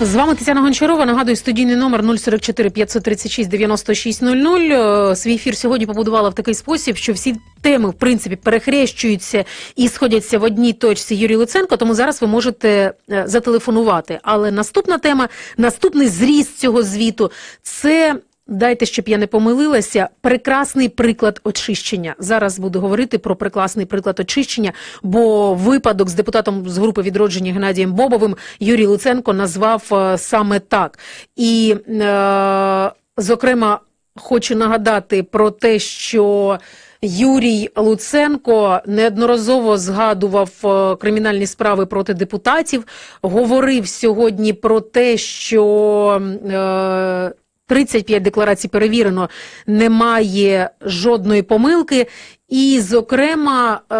З вами Тетяна Гончарова. Нагадую, студійний номер 044 536 9600. Е, Свій ефір сьогодні побудувала в такий спосіб, що всі теми, в принципі, перехрещуються і сходяться в одній точці Юрій Луценко, тому зараз ви можете е, зателефонувати. Але наступна тема, наступний зріст цього звіту це. Дайте, щоб я не помилилася, прекрасний приклад очищення. Зараз буду говорити про прекрасний приклад очищення, бо випадок з депутатом з групи відродження Геннадієм Бобовим Юрій Луценко назвав е, саме так. І, е, зокрема, хочу нагадати про те, що Юрій Луценко неодноразово згадував е, кримінальні справи проти депутатів, говорив сьогодні про те, що. Е, 35 декларацій перевірено, немає жодної помилки. І, зокрема, е,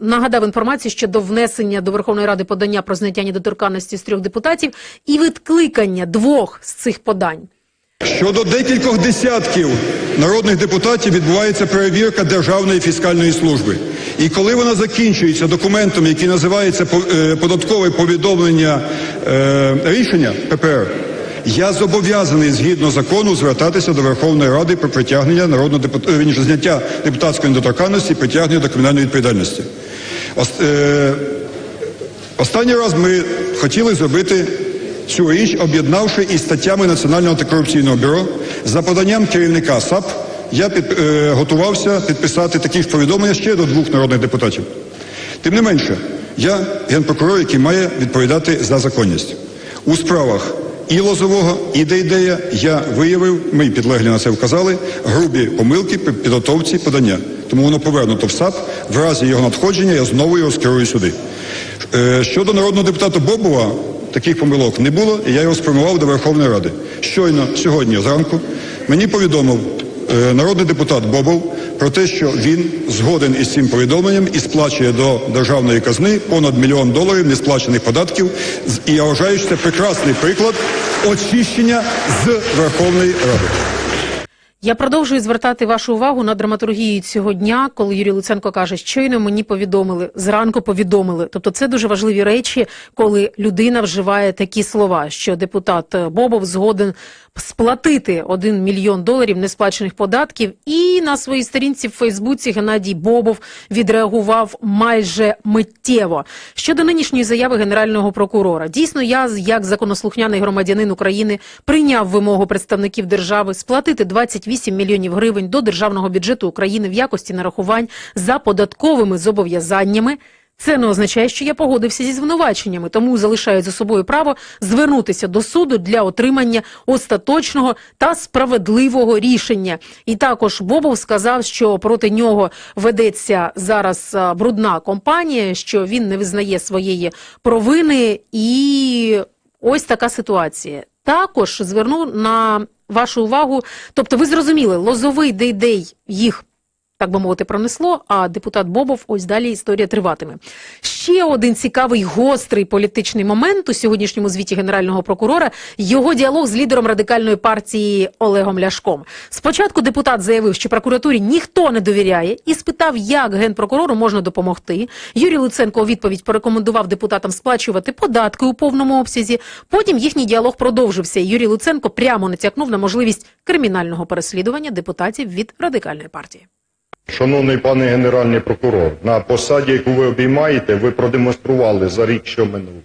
нагадав інформацію щодо внесення до Верховної Ради подання про зняття недоторканності з трьох депутатів і відкликання двох з цих подань. Щодо декількох десятків народних депутатів відбувається перевірка Державної фіскальної служби. І коли вона закінчується документом, який називається е, податкове повідомлення е, рішення ППР, я зобов'язаний згідно закону звертатися до Верховної Ради про притягнення народного депутата, вірніше, зняття депутатської недоторканності і притягнення до кримінальної відповідальності. Ос- е, Останній раз ми хотіли зробити цю річ, об'єднавши із статтями Національного антикорупційного бюро за поданням керівника САП. Я під, е, готувався підписати такі ж повідомлення ще до двох народних депутатів. Тим не менше, я генпрокурор, який має відповідати за законність. У справах і Лозового, і Дейдея я виявив, мої підлеглі на це вказали, грубі помилки при підготовці подання. Тому воно повернуто в САП. В разі його надходження я знову його скерую сюди. Е, Щодо народного депутата Бобова, таких помилок не було, і я його спрямував до Верховної Ради. Щойно сьогодні зранку мені повідомив народний депутат Бобов про те, що він згоден із цим повідомленням і сплачує до державної казни понад мільйон доларів несплачених податків. І я вважаю, що це прекрасний приклад очищення з Верховної Ради. Я продовжую звертати вашу увагу на драматургію цього дня, коли Юрій Луценко каже, щойно мені повідомили, зранку повідомили. Тобто це дуже важливі речі, коли людина вживає такі слова, що депутат Бобов згоден сплатити 1 мільйон доларів несплачених податків. І на своїй сторінці в Фейсбуці Геннадій Бобов відреагував майже миттєво щодо нинішньої заяви генерального прокурора. Дійсно, я як законослухняний громадянин України прийняв вимогу представників держави сплатити 28 мільйонів гривень до державного бюджету України в якості нарахувань за податковими зобов'язаннями. Це не означає, що я погодився зі звинуваченнями, тому залишаю за собою право звернутися до суду для отримання остаточного та справедливого рішення. І також Бобов сказав, що проти нього ведеться зараз брудна компанія, що він не визнає своєї провини, і ось така ситуація. Також зверну на вашу увагу, тобто ви зрозуміли, лозовий дейдей їх так би мовити, пронесло, а депутат Бобов, ось далі історія триватиме. Ще один цікавий гострий політичний момент у сьогоднішньому звіті генерального прокурора його діалог з лідером радикальної партії Олегом Ляшком. Спочатку депутат заявив, що прокуратурі ніхто не довіряє, і спитав, як генпрокурору можна допомогти. Юрій Луценко у відповідь порекомендував депутатам сплачувати податки у повному обсязі. Потім їхній діалог продовжився. Юрій Луценко прямо натякнув на можливість кримінального переслідування депутатів від радикальної партії. Шановний пане генеральний прокурор, на посаді, яку ви обіймаєте, ви продемонстрували за рік, що минув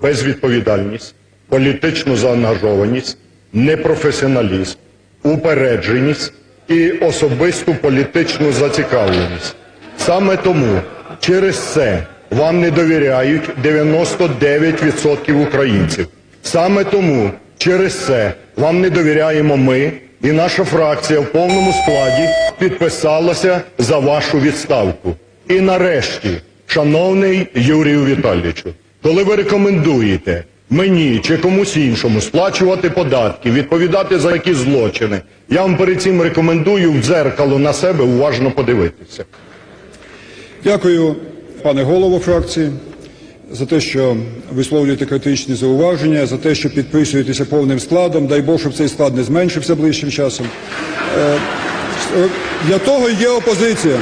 безвідповідальність, політичну заангажованість, непрофесіоналізм, упередженість і особисту політичну зацікавленість. Саме тому через це вам не довіряють 99% українців. Саме тому через це вам не довіряємо ми, і наша фракція в повному складі підписалася за вашу відставку. І нарешті, шановний Юрію Віталійовичу, коли ви рекомендуєте мені чи комусь іншому сплачувати податки, відповідати за які злочини, я вам перед цим рекомендую в дзеркало на себе уважно подивитися. Дякую, пане голово фракції, за те, що висловлюєте критичні зауваження, за те, що підписуєтеся повним складом. Дай Бог, щоб цей склад не зменшився ближчим часом. Е, Для того є опозиція.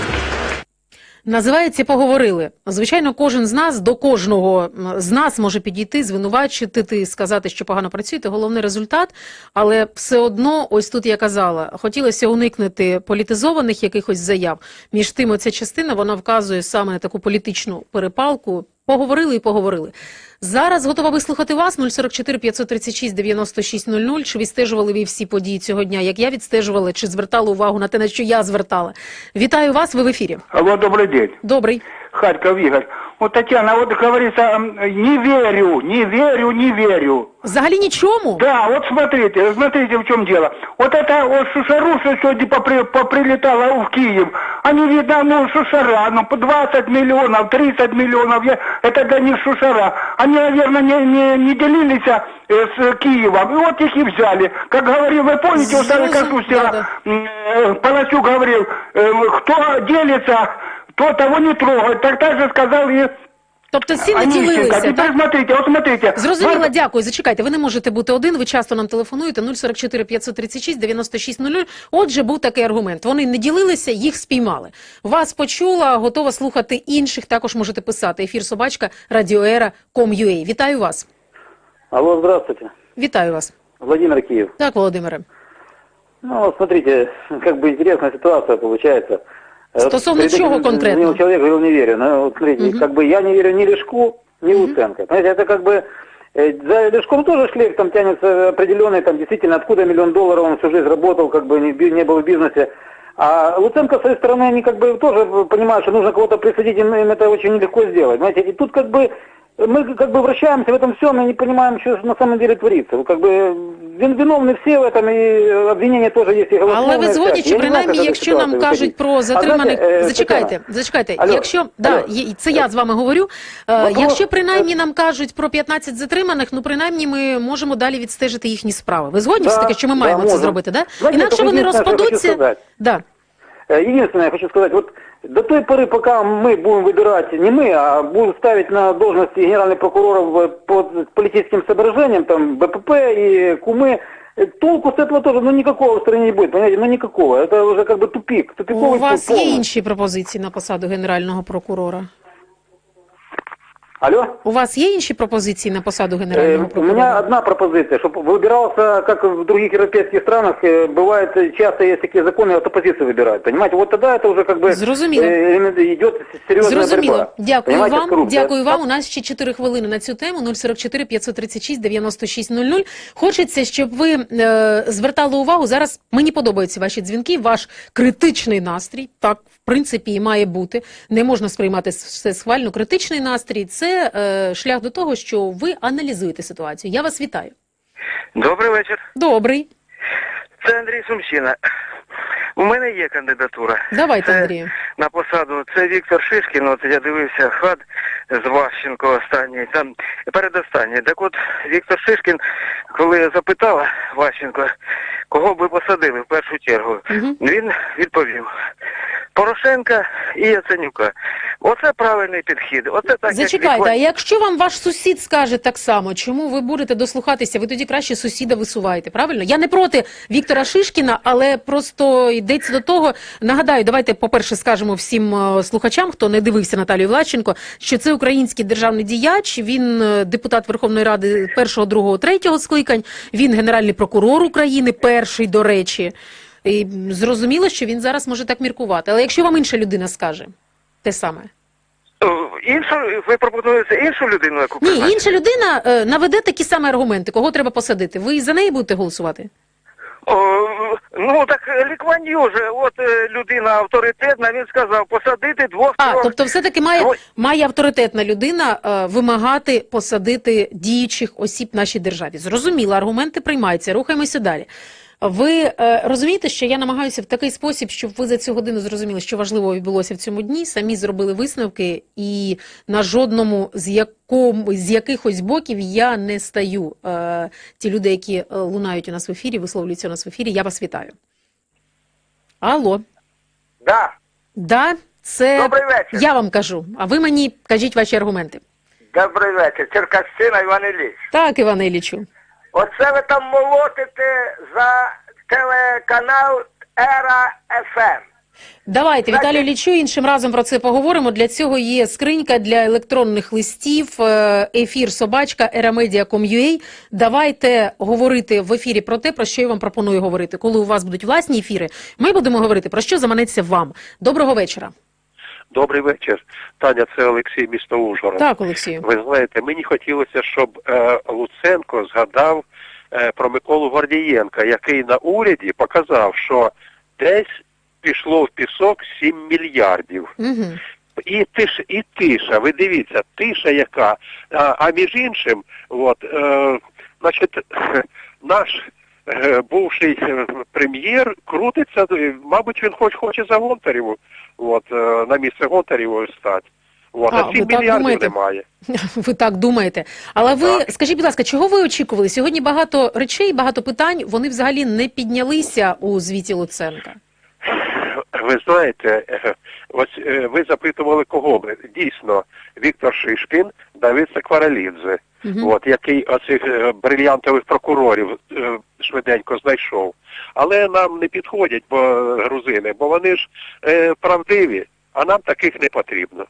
Називається поговорили. Звичайно, кожен з нас до кожного з нас може підійти, звинувачити, сказати, що погано працюєте. Головний результат, але все одно, ось тут я казала, хотілося уникнути політизованих якихось заяв. Між тим, оця частина вона вказує саме на таку політичну перепалку. Поговорили і поговорили. Зараз готова вислухати вас 044 536 96 00. Чи відстежували ви всі події цього дня? Як я відстежувала, чи звертали увагу на те, на що я звертала? Вітаю вас. Ви в ефірі. Алло, добрий день. Добрий. Харків Игорь. Вот, Татьяна, вот говорится, не верю, не верю, не верю. Взагалі нічому. Да, вот смотрите, смотрите, в чем дело. Вот это вот шушару, что сегодня попри, поприлетала в Киев, они, видно, ну, шушара, ну, по 20 миллионов, 30 миллионов, я- это для них шушара. Они, наверное, не, не, не делились э, с Киевом, и вот их и взяли. Как говорил, вы помните, у старика Шустера, да-да. м, э, Палачук говорил, э, кто делится, то того не трогать. Так так же сказал и Тобто всі не Онищенко. ділилися. Так? смотрите, вот смотрите. Зрозуміло, Вот- дякую. Зачекайте, ви не можете бути один. Ви часто нам телефонуєте 044 536 96 00. Отже, був такий аргумент. Вони не ділилися, їх спіймали. Вас почула, готова слухати інших. Також можете писати. Ефір собачка радіоера.com.ua. Вітаю вас. Алло, здравствуйте. Вітаю вас. Владимир Киев. Так, Володимире. Ну, смотрите, как бы интересная ситуация получается. Э, вот Стосовно перед чего этим конкретно? звонил человек говорил, не верю. Но вот смотрите, Мгм. как бы я не верю ни Лешку, ни Луценко. Понимаете, это как бы э, за Лешком тоже шлейф там тянется определенный, там действительно откуда миллион долларов, он всю жизнь работал, как бы не, би- не был в бизнесе. А Луценко, с своей стороны, они как бы тоже понимают, что нужно кого-то присадить, им, им это очень нелегко сделать. Знаете, и тут как бы мы как бы вращаемся в этом всем и не понимаем, что на самом деле творится. Ну, Как бы вин- виновны все в этом, и обвинения тоже есть. И Але голословные ви дзвонять, всякие. що Я не знаю, принаймні, как из этой якщо нам ситуации кажуть выходить. про А затриманих, знаете, э, зачекайте, Татьяна, зачекайте. Алло, якщо да, алло. є- це я з вами говорю. Е, Вопрос- якщо принаймні нам кажуть про 15 затриманих, ну принаймні ми можемо далі відстежити їхні справи. Ви згодні Да, з таки, що ми да, маємо це можемо. зробити, да? Знаєте, Інакше тільки вони єдине, що я хочу розпадуться. сказати. Да. Э, Единственное, я хочу сказать, вот до той поры, пока мы будем выбирать, не мы, а будем ставить на должности генеральных прокуроров э, по политическим соображениям, там, БПП и КУМы, э, толку с этого тоже, ну, никакого в стране не будет, понимаете, ну, никакого. Это уже как бы тупик, тупиковый У вас путь є полный. інші пропозиції на посаду генерального прокурора? Алло? У вас є інші пропозиції на посаду Э, генерального У меня прокурора? одна пропозиция, чтобы выбирался, как в других европейских странах, э, бывает э, часто есть такие законы, от оппозиции выбирают, понимаете? Вот тогда это уже как бы Зрозуміло. э, идет серьезная Зрозуміло. борьба. Дякую Понимаете, с вам. коррупцией. Дякую вам. У нас ще 4 хвилини на цю тему. 044 536 96 00. Хочеться, щоб ви е, звертали увагу. Зараз мені подобаються ваші дзвінки, ваш критичний настрій. Так, в принципі, і має бути. Не можна сприймати все схвально. Критичний настрій це е, шлях до того, що ви аналізуєте ситуацію. Я вас вітаю. Добрий вечір. Добрий. Це Андрій Сумщина. У мене є кандидатура. Давайте, Це Андрію. На посаду. Це Віктор Шишкін. От я дивився хат з Ващенко останній, там передостанній. Так от Віктор Шишкін, коли я запитала Ващенко, кого б ви посадили в першу чергу, Мгм. він відповів. Порошенка і Яценюка. Оце правильний підхід. Оце так Зачекайте, як а якщо вам ваш сусід скаже так само, чому ви будете дослухатися? Ви тоді краще сусіда висуваєте, правильно? Я не проти Віктора Шишкіна, але просто йдеться до того. Нагадаю, давайте, по-перше, скажемо всім е, слухачам, хто не дивився Наталію Влащенко, що це український державний діяч. Він е, депутат Верховної Ради першого, другого, третього скликань. Він генеральний прокурор України, перший, до речі. І зрозуміло, що він зараз може так міркувати. Але якщо вам інша людина скаже те саме. О, Іншу, ви пропонуєте іншу людину, яку Ні, призначити? інша людина е, наведе такі самі аргументи, кого треба посадити. Ви за неї будете голосувати? О, ну так Лікванью же, от е, людина авторитетна, він сказав посадити двох А, трьох. тобто, все-таки має, Ой. має авторитетна людина е, вимагати посадити діючих осіб в нашій державі. Зрозуміло, аргументи приймаються. Рухаємося далі. Ви е, розумієте, що я намагаюся в такий спосіб, щоб ви за цю годину зрозуміли, що важливо відбулося в цьому дні, самі зробили висновки, і на жодному з якому з якихось боків я не стаю. Е, ті люди, які е, лунають у нас в ефірі, висловлюються у нас в ефірі. Я вас вітаю. Алло, Да. да, це Добрий вечір. я вам кажу. А ви мені кажіть ваші аргументи. Добрий вечір. Черкащина Іван Ілліч. Так, Іване Іллічу. Оце ви там молотите за телеканал Ера ФМ. Давайте, Віталію Лічу, іншим разом про це поговоримо. Для цього є скринька для електронних листів, е, ефір собачка eramedia.com.ua. Давайте говорити в ефірі про те, про що я вам пропоную говорити. Коли у вас будуть власні ефіри, ми будемо говорити про що заманеться вам. Доброго вечора. Добрий вечір, Таня. Це Олексій місто Ужгород. Так, Олексію. Ви знаєте, мені хотілося, щоб е, Луценко згадав е, про Миколу Гордієнка, який на уряді показав, що десь пішло в пісок 7 мільярдів. Угу. І тиша, і тиша. Ви дивіться, тиша яка. А, а між іншим, от, е, значить, наш бувший е, прем'єр крутиться, е, мабуть, він хоч хоче за Гонтарєву, от, е, на місце Гонтарєвої стати. От, А, а, ви 7 так мільярдів думаєте? немає. Ви так думаєте. Але ви Так. скажіть, будь ласка, чого ви очікували? Сьогодні багато речей, багато питань, вони взагалі не піднялися у звіті Луценка. Ви знаєте, е, ось е, ви запитували, кого ми Дійсно, Віктор Шишкін, Давид Сакваралідзе, угу. от, який оцих е, брильянтових прокурорів е, швиденько знайшов. Але нам не підходять бо, грузини, бо вони ж е, правдиві, а нам таких не потрібно.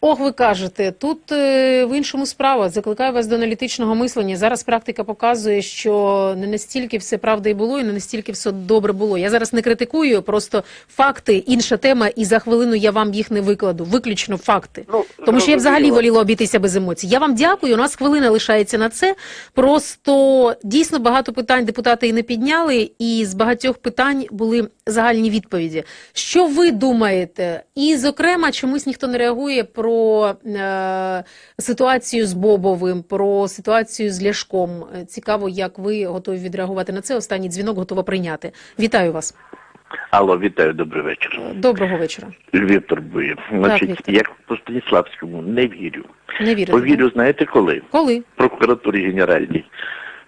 Ох, ви кажете, тут е, в іншому справа. Закликаю вас до аналітичного мислення. Зараз практика показує, що не настільки все правда і було, і не настільки все добре було. Я зараз не критикую, просто факти, інша тема, і за хвилину я вам їх не викладу. Виключно факти. Ну, Тому що я взагалі воліла обійтися без емоцій. Я вам дякую. У нас хвилина лишається на це. Просто дійсно багато питань депутати і не підняли, і з багатьох питань були загальні відповіді. Що ви думаєте? І, зокрема, чомусь ніхто не реагує про е, ситуацію з Бобовим, про ситуацію з Ляшком. Е, Цікаво, як ви готові відреагувати на це. Останній дзвінок готова прийняти. Вітаю вас. Алло, вітаю, добрий вечір. Доброго вечора. Львів турбує. Значить, Віктор. як по Станіславському не вірю. Не вірите? Повірю, знаєте коли? Коли? Прокуратурі генеральній.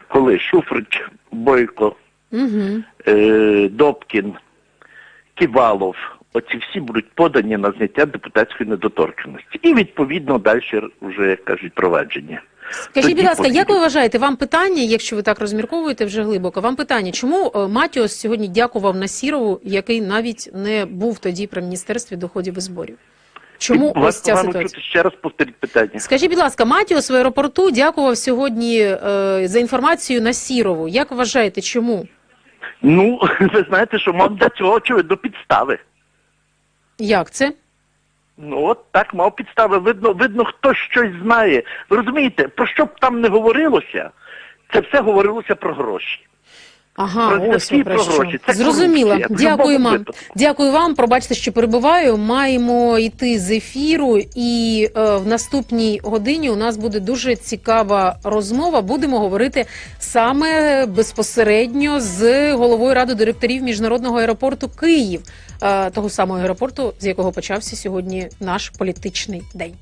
Коли Шуфрич, Бойко, Угу. е, Добкін, Ківалов, оці всі будуть подані на зняття депутатської недоторканності. І відповідно далі вже як кажуть провадження. Скажіть, будь ласка, як ви вважаєте, вам питання, якщо ви так розмірковуєте вже глибоко, вам питання, чому е, Матіос сьогодні дякував Насірову, який навіть не був тоді при міністерстві доходів і зборів? Чому І ось ця ситуація? ще раз повторіть питання. Скажіть, будь ласка, Матіос в аеропорту дякував сьогодні е, за інформацію Насірову. Як вважаєте, чому? Ну, ви знаєте, що мав для цього очевидно підстави. Як це? Ну от так мав підстави. Видно, видно, хтось щось знає. Ви розумієте, про що б там не говорилося, це все говорилося про гроші. Ага, Про ось ви про про що. Це Зрозуміло. Дякую вам. Дякую вам. Пробачте, що перебуваю. Маємо йти з ефіру, і е, в наступній годині у нас буде дуже цікава розмова. Будемо говорити саме безпосередньо з головою ради директорів міжнародного аеропорту Київ, е, того самого аеропорту, з якого почався сьогодні наш політичний день.